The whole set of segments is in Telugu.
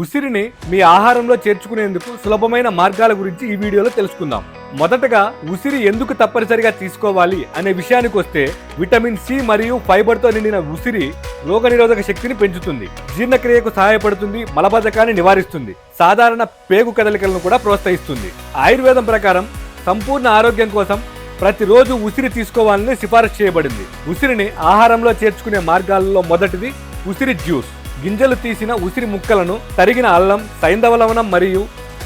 ఉసిరిని మీ ఆహారంలో చేర్చుకునేందుకు సులభమైన మార్గాల గురించి ఈ వీడియోలో తెలుసుకుందాం. మొదటగా ఉసిరి ఎందుకు తప్పనిసరిగా తీసుకోవాలి అనే విషయానికి వస్తే విటమిన్ సి మరియు ఫైబర్తో నిండిన ఉసిరి రోగనిరోధక శక్తిని పెంచుతుంది. జీర్ణక్రియకు సహాయపడుతుంది మలబద్ధకాన్ని నివారిస్తుంది సాధారణ పేగు కదలికలను కూడా ప్రోత్సహిస్తుంది. ఆయుర్వేదం ప్రకారం సంపూర్ణ ఆరోగ్యం కోసం ప్రతిరోజు ఉసిరి తీసుకోవాలని సిఫారసు చేయబడింది. ఉసిరిని ఆహారంలో చేర్చుకునే మార్గాలలో మొదటిది ఉసిరి జ్యూస్. గింజలు తీసిన ఉసిరి ముక్కలను తరిగిన అల్లం సైంధవ లవణం మరియు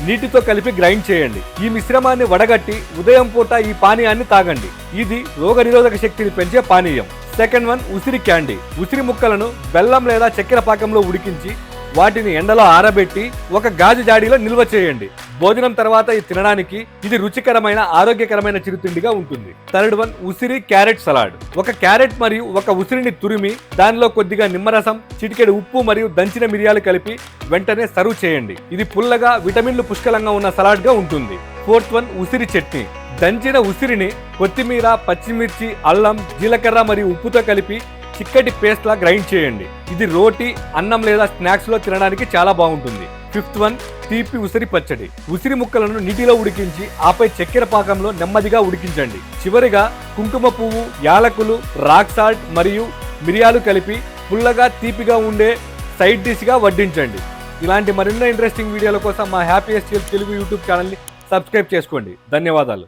నీటితో కలిపి గ్రైండ్ చేయండి. ఈ మిశ్రమాన్ని వడగట్టి ఉదయం పూట ఈ పానీయాన్ని తాగండి. ఇది రోగనిరోధక శక్తిని పెంచే పానీయం. సెకండ్ వన్ ఉసిరి క్యాండీ. ఉసిరి ముక్కలను బెల్లం లేదా చక్కెర పాకంలో ఉడికించి వాటిని ఎండలో ఆరబెట్టి ఒక గాజు జాడీలో నిల్వ చేయండి. భోజనం తర్వాత ఇది తినడానికి ఇది రుచికరమైన ఆరోగ్యకరమైన చిరుతిండిగా ఉంటుంది. థర్డ్ వన్ ఉసిరి క్యారెట్ సలాడ్. ఒక క్యారెట్ మరియు ఒక ఉసిరిని తురిమి దానిలో కొద్దిగా నిమ్మరసం చిటికెడు ఉప్పు మరియు దంచిన మిరియాలు కలిపి వెంటనే సర్వ్ చేయండి. ఇది పుల్లగా విటమిన్లు పుష్కలంగా ఉన్న సలాడ్గా ఉంటుంది. ఫోర్త్ వన్ ఉసిరి చట్నీ. దంచిన ఉసిరిని కొత్తిమీర పచ్చిమిర్చి అల్లం జీలకర్ర మరియు ఉప్పుతో కలిపి చిక్కటి పేస్ట్ లా గ్రైండ్ చేయండి. ఇది రోటీ అన్నం లేదా స్నాక్స్లో తినడానికి చాలా బాగుంటుంది. ఫిఫ్త్ వన్ తీపి ఉసిరి పచ్చడి. ఉసిరి ముక్కలను నీటిలో ఉడికించి ఆపై చక్కెర పాకంలో నెమ్మదిగా ఉడికించండి. చివరిగా కుంకుమ పువ్వు యాలకులు రాక్ సాల్ట్ మరియు మిరియాలు కలిపి పుల్లగా తీపిగా ఉండే సైడ్ డిష్గా వడ్డించండి. ఇలాంటి మరిన్నో ఇంట్రెస్టింగ్ వీడియోల కోసం మా హ్యాపీయెస్ట్ తెలుగు యూట్యూబ్ ఛానల్ని సబ్స్క్రైబ్ చేసుకోండి. ధన్యవాదాలు.